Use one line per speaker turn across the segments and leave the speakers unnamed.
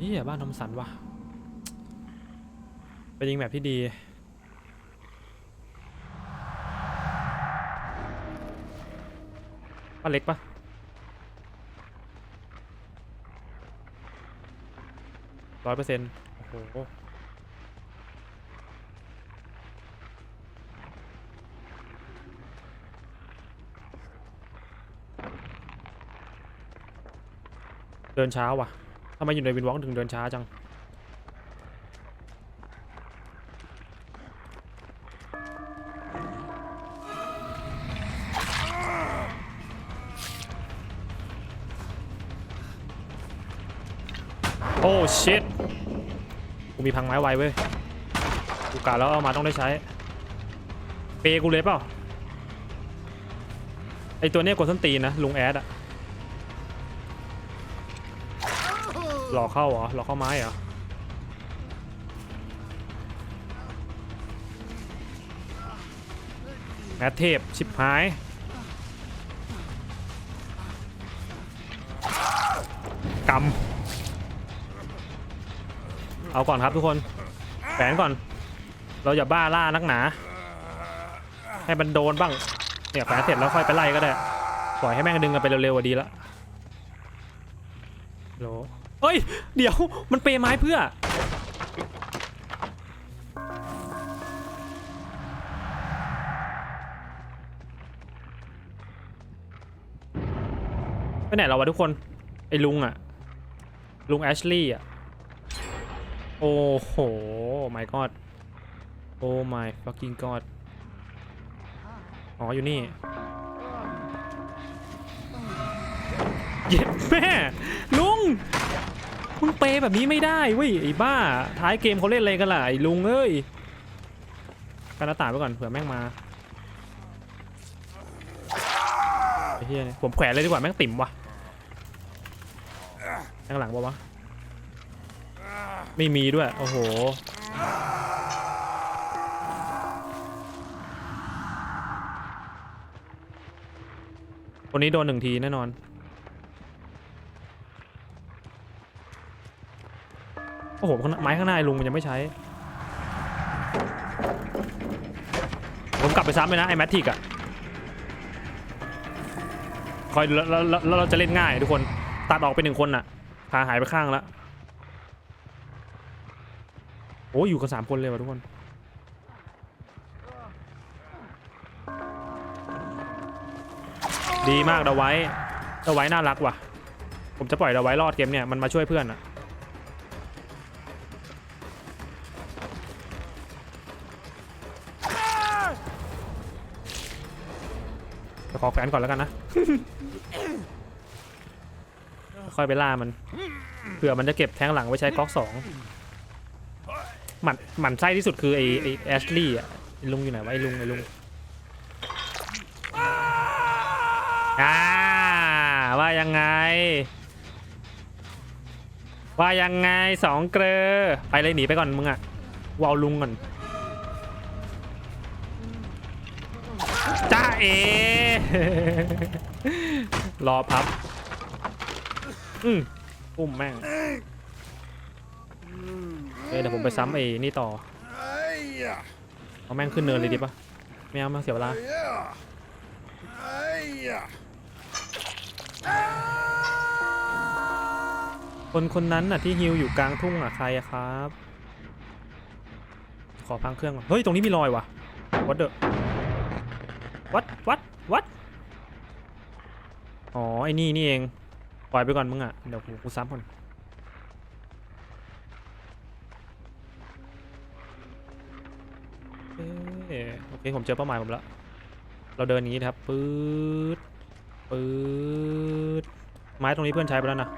นี่บ้านทอมสันว่ะเป็นยิงแบบที่ดี บ้านเล็กปะร้อยเปอร์เซ็นต์โอ้โหเดินเช้าว่ะ ทำไมอยู่ในวินวอล์กถึงเดินช้าจัง โอ้ชิตกูมีพังไม้ไวเว้ย กูกะแล้วเอามาต้องได้ใช้ เปย์กูเลยเปล่า ไอตัวเนี้ยกดส้นตีนนะ ลุงแอดอะ หลอกเข้าเหรอหลอกเข้าไม้เหรอแอดเทพชิบหายกำเอาก่อนครับทุกคนแฝงก่อน เราอย่าบ้าล่านักหนา ให้มันโดนบ้าง เนี่ยแฝงเสร็จแล้วค่อยไปไล่ก็ได้ ปล่อยให้แม่งดึงกันไปเร็วๆก็ดีละโล เฮ้ย เดี๋ยวมันเปย์ไม้เพื่อ ไปไหนเราวะทุกคน ไอ้ลุงอะลุงแอชลี่อะโอ้โห my god โอ้ my fucking god อ๋ออยู่นี่เย็ดแม่ลุง มึงเปย์แบบนี้ไม่ได้เว้ยไอ้บ้า ท้ายเกมเขาเล่นอะไรกันล่ะไอ้ลุงเอ้ยกันหน้าต่างไปก่อนเผื่อแม่งมาไอ้เหี้ยเนี่ยผมแขวนเลยดีกว่าแม่งติ่มว่ะข้างหลังปะวะไม่มีด้วย โอ้โหคนนี้โดนหนึ่งทีแน่นอน โอ้โหข้างหน้าไม้ข้างหน้าไอ้ลุงมันยังไม่ใช้ ผมกลับไปซ้ำเลยนะไอ้แมททิกอะคอยแล้วแล้วเราจะเล่นง่ายทุกคนตัดออกไปหนึ่งคนน่ะพาหายไปข้างล้วโอ้ยอยู่กันสามคนเลยว่ะทุกคน ดีมากเดาไว้เดาไว้น่ารักว่ะ ผมจะปล่อยเดาไว้รอดเกมเนี่ยมันมาช่วยเพื่อนอะ ขอแขวนก่อนแล้วกันนะ ค่อยไปล่ามันเผื่อมันจะเก็บแทงหลังไว้ใช้ก๊อกสองหมันหมันไส้ที่สุดคือไอ้ไอ้แอชลี่อะไอ้ลุงอยู่ไหนวะไอ้ลุงไอ้ลุงอ่าว่ายังไง ว่ายังไงสองเกลอไปเลยหนีไปก่อนมึงอะวเอาลุงก่อนจ้าเอ รอพับ อืมปุ้มแม่งเอ้ยเดี๋ยวผมไปซ้ำไอ้นี่ต่อ เอาแม่งขึ้นเนินเลยดีปะไม่เอามาเสียเวลา คนคนนั้นน่ะที่ฮิวอยู่กลางทุ่งอะใครอะครับ ขอพังเครื่องก่อนเฮ้ย ตรงนี้มีรอยว่ะ what the what what what อ๋อไอ้นี่นี่เอง ปล่อยไปก่อนมึงอะ เดี๋ยวกูกูซ้ำก่อนเอ้ยโอเคผมเจอเป้าหมายผมแล้ว เราเดินอย่างนี้นะครับปื๊ดปื๊ดไม้ตรงนี้เพื่อนใช้ไปแล้วนะ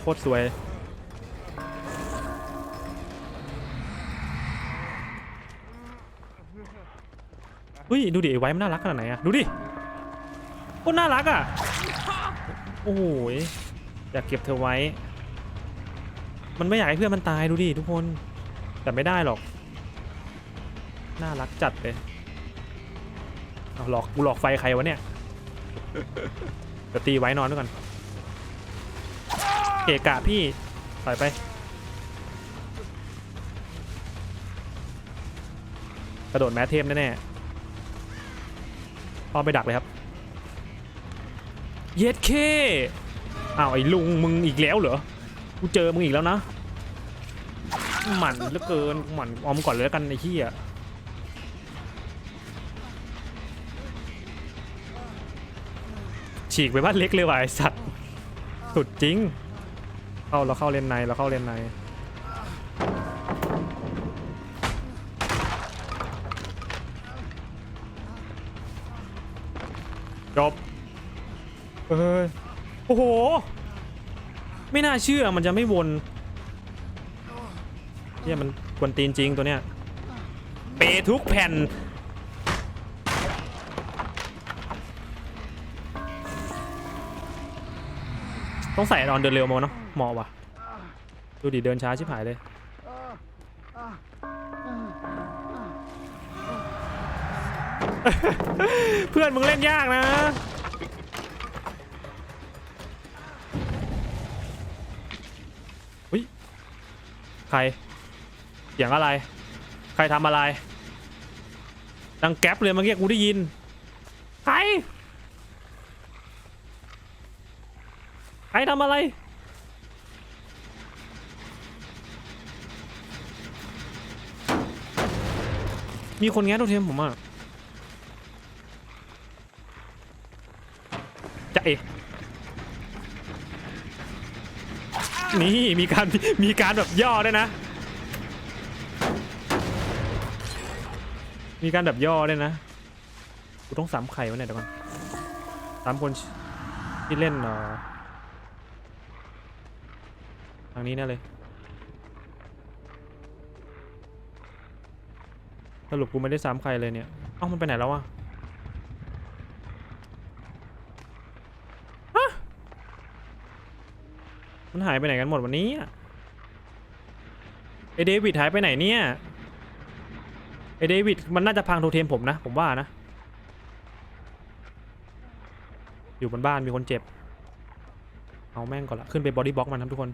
โคตรสวยเฮ้ย ดูดิไอ้ไว้มันน่ารักขนาดไหนอะดูดิโคตรน่ารักอะโอ้โหยอยากเก็บเธอไว้ มันไม่อยากให้เพื่อนมันตายดูดิทุกคน แต่ไม่ได้หรอก น่ารักจัดเลยเอาหลอกกูหลอกไฟใครวะเนี่ยเดี๋ยวตีไว้นอนด้วยกัน กะกะพี่ปล่อยไป กระโดดแมทเทมแน่ๆเอาไปดักเลยครับ เย็ดเคอ้าวไอ้ลุงมึงอีกแล้วเหรอ กูเจอมึงอีกแล้วนะ หมันเหลือเกินหมันออมก่อนเลยแล้วกันไอ้ขี้ยฉีกไปบ้านเล็กเลยว่ะไอสัตว์ สุดจริง เข้าเราเข้าเลนในเราเข้าเลนในจบเอ้ยโอ้โห ไม่น่าเชื่อมันจะไม่วนเนี่ยมันกวนตีนจริงตัวเนี้ยเปทุกแผ่น ต้องใส่นอนเดินเร็วมาเนาะเหมาะว่ะดูดิเดินช้าชิบหายเลยเพื่อนมึงเล่นยากนะอุ้ใครเสียงอะไร ใครทำอะไร ดังแก๊ปเลยเมื่อกี้กูได้ยิน ใคร ใครทำอะไร มีคนแง้โทเทมผมอะจะเอนี่มีการมีการแบบย่อด้วยนะ มีการแบบย่อด้วยนะกูต้องซ้ำใครวะเนี่ยเดี๋ยวก่อนซ้ำคนที่เล่นเอ่อ ทางนี้แน่เลยสรุปกูไม่ได้ซ้ำใครเลยเนี่ยเอ้ามันไปไหนแล้ววะมันหายไปไหนกันหมดวันนี้อะไอเดวิดหายไปไหนเนี่ยไอเดวิดมันน่าจะพังโทเทมผมนะ ผมว่านะ อยู่บนบ้านมีคนเจ็บ เอาแม่งก่อนละขึ้นไปบอดี้บล็อกมันครับทุกคน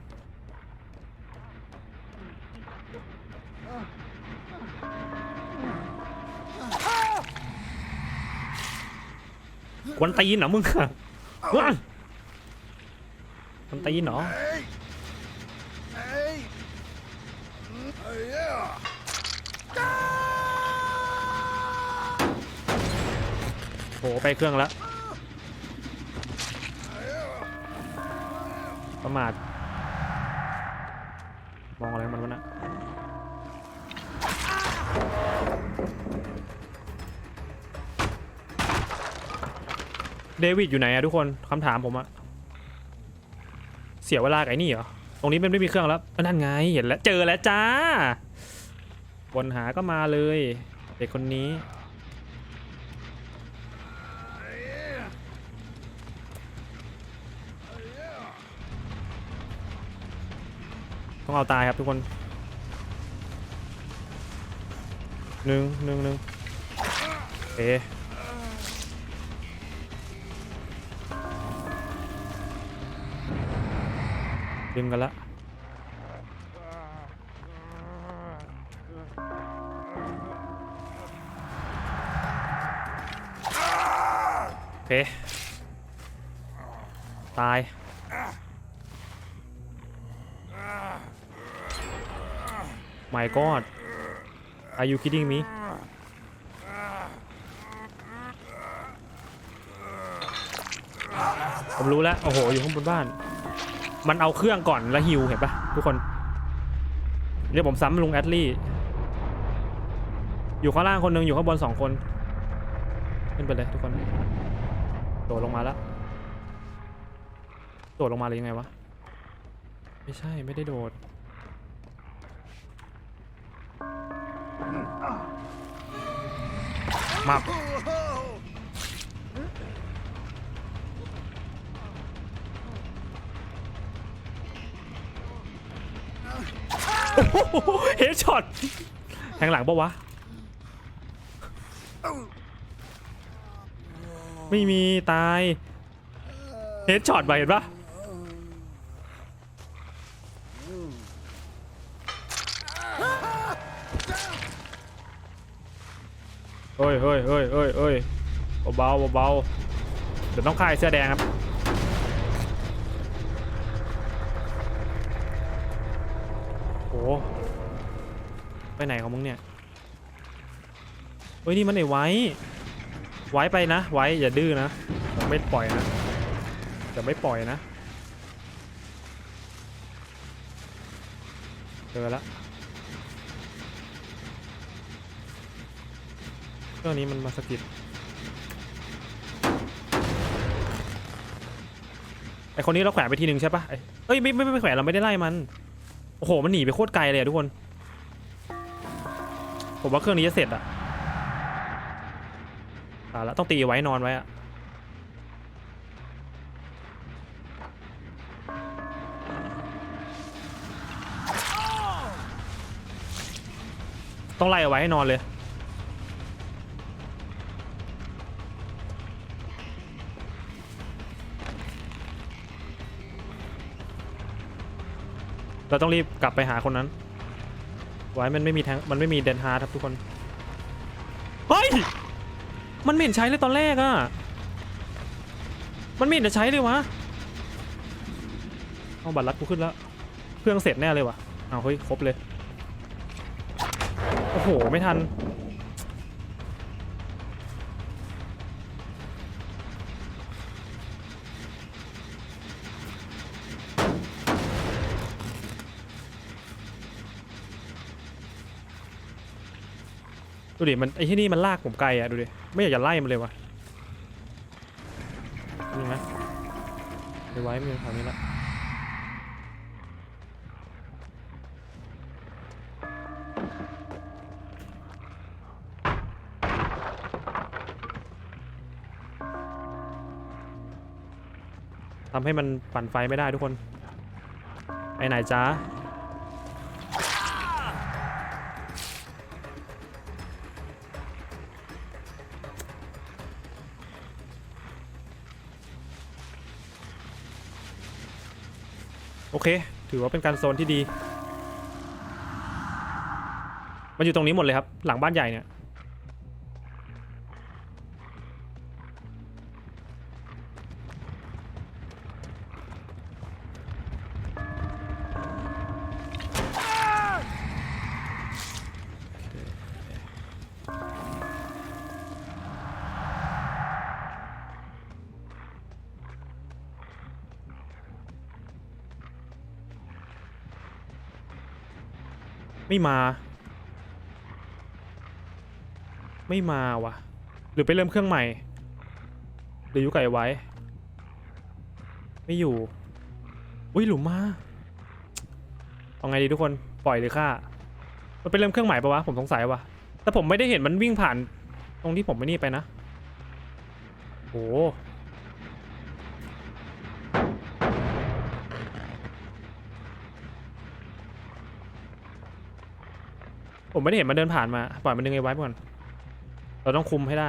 กวนตีนเหรอมึงอะกวนกวนตีนเหรอ
Hey! Hey! Yeah!
โหไปเครื่องแล้วประมาทมองอะไรของมันวะนะ เดวิดอยู่ไหนอะทุกคนคำถามผมอะเสียเวลาไอ้นี่เหรอ ตรงนี้มันไม่มีเครื่องแล้ว นั่นไงเห็นแล้ว เจอแล้วจ้าวนหาก็มาเลย เด็กคนนี้ ต้องเอาตายครับทุกคนหนึ่งหนึ่งหนึ่งเอ ดึงกันละโอเค ตาย My God Are you kidding me ผมรู้แล้ว โอ้โห อยู่ข้างบนบ้าน มันเอาเครื่องก่อนแล้วฮิวเห็นปะทุกคน เดี๋ยวผมซ้ำลุงแอดลี่ อยู่ข้างล่างคนหนึ่งอยู่ข้างบนสองคน ขึ้นไปเลยทุกคนโดดลงมาแล้วโดดลงมาเลยยังไงวะ ไม่ใช่ไม่ได้โดดมา เฮดช็อตแทงหลังปะวะ ไม่มีตายเฮดช็อตไปเห็นปะเฮ้ยเฮ้ยเฮ้ยเฮ้ยเฮ้ยเบาเบาเดี๋ยวต้องฆ่าไอ้เสื้อแดงครับ โอ้ ไปไหนของมึงเนี่ย เฮ้ยนี่มันไอ้ไว้ ไว้ไปนะ ไว้อย่าดื้อนะอย่าไม่ปล่อยนะอย่าไม่ปล่อยนะ เจอแล้วเครื่องนี้มันมาสะกิดไอคนนี้เราแขวนไปทีหนึ่งใช่ปะเอ้ยไม่ไม่ไม่แขวนเราไม่ได้ไล่มัน โอ้โห มันหนีไปโคตรไกลเลยทุกคน ผมว่าเครื่องนี้จะเสร็จอะตายแล้วต้องตีไว้นอนไว้อะต้องไล่เอาไว้ให้นอนเลย เราต้องรีบกลับไปหาคนนั้น ไว้มันไม่มีแทงมันไม่มีเดนฮาร์ครับทุกคน เฮ้ย มันไม่เห็นใช้เลยตอนแรกอะมันไม่เห็นจะใช้เลยวะเอาบัตรลัดกูขึ้นแล้ว เครื่องเสร็จแน่เลยวะเอาเฮ้ยครบเลย โอ้โห ไม่ทัน ดูดิมันไอ้ที่นี่มันลากผมไกลอะดูดิไม่อยากจะไล่มันเลยวะนี่นะไปไว้มีแถวนี้ละทำให้มันปั่นไฟไม่ได้ทุกคนไปไหนจ้า โอเค ถือว่าเป็นการโซนที่ดี มันอยู่ตรงนี้หมดเลยครับ หลังบ้านใหญ่เนี่ย ไม่มา ไม่มาวะหรือไปเริ่มเครื่องใหม่ หรืออยู่ไก่ไว้ ไม่อยู่ อุ้ยหลุมมา เอาไงดีทุกคน ปล่อยหรือฆ่า มันไปเริ่มเครื่องใหม่ปะวะ ผมสงสัยวะแต่ผมไม่ได้เห็นมันวิ่งผ่าน ตรงที่ผมไม่นี่ไปนะ โอ้ ผมไม่ได้เห็นมันเดินผ่านมา ปล่อยมันดึงไอ้ไว้ก่อน เราต้องคุมให้ได้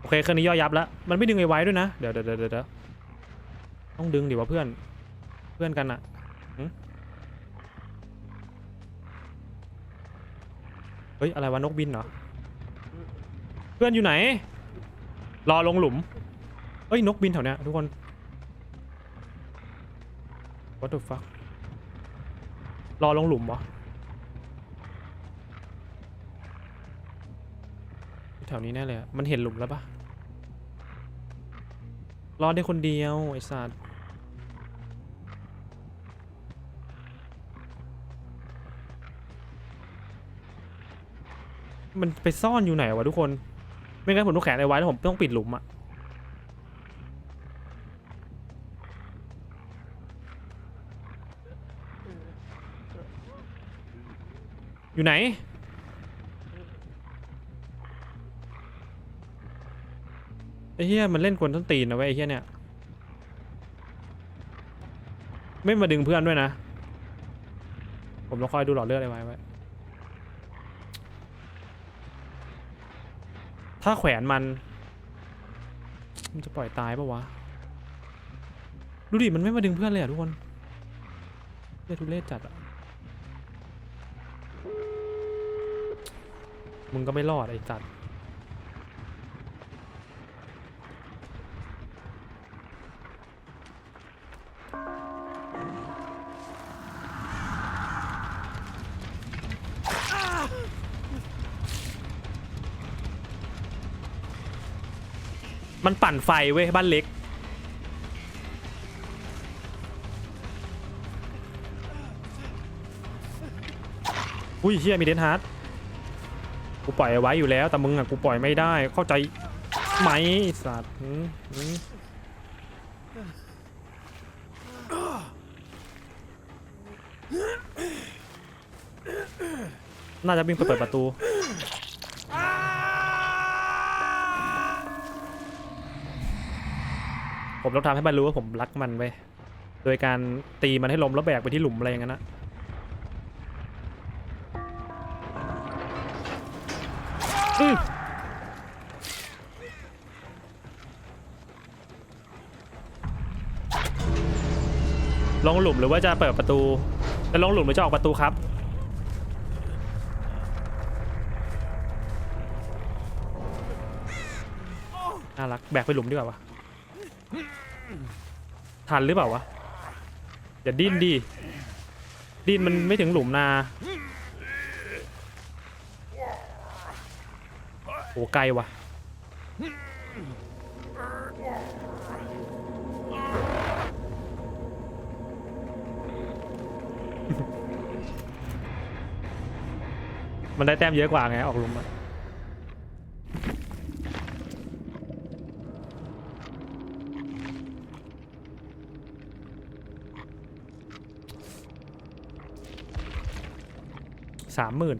โอเคเครื่องนี้ย่อยับแล้ว มันไม่ดึงไอ้ไว้ด้วยนะเดี๋ยวเดี๋ยวเดี๋ยวเดี๋ยวต้องดึงดิวะเพื่อน เพื่อนกันอะเฮ้ยอะไรวะนกบินเหรอ เพื่อนอยู่ไหน รอลงหลุม เฮ้ยนกบินแถวเนี้ยทุกคน what the fuck รอลงหลุมวะ ถวนี้แน่เลยอะมันเห็นหลุมแล้วปะรอดได้คนเดียวไอ้สัตว์มันไปซ่อนอยู่ไหนวะทุกคน ไม่งั้นผมต้องแขวนไอ้ไว้แล้วผมต้องปิดหลุมอะอยู่ไหน ไอ้เหี้ยมันเล่นกวนต้นตีนนะเว้ยไอ้เหี้ยเนี่ย ไม่มาดึงเพื่อนด้วยนะ ผมต้องคอยดูหลอดเลือดอะไรไว้ไว้ ถ้าแขวนมัน มันจะปล่อยตายปะวะ ดูดิ มันไม่มาดึงเพื่อนเลยอะทุกคนเลือดทุเรศจัดอะมึงก็ไม่รอดไอ้จัด มันปั่นไฟเว้ยบ้านเล็ก อุ้ยเฮียมีเดนฮาร์ดกูปล่อยไว้อยู่แล้ว แต่มึงอะกูปล่อยไม่ได้เข้าใจไหมสัตว์น่าจะวิ่งไปเปิดประตู ผมต้องทำให้มันรู้ว่าผมรักมันไว้ยโดยการตีมันให้ล้มแล้วแบกไปที่หลุมอะไรอย่างนั้นนะอืมลงหลุมหรือว่าจะเปิดประตู จะลงหลุมหรือจะออกประตูครับ น่ารัก แบกไปหลุมดีกว่าวะ ทันหรือเปล่าวะ อย่าดิ้นดิดิ้นมันไม่ถึงหลุมนาโอ้ไกลวะมันได้แต้มเยอะกว่าไงออกหลุมอะ สามหมื่น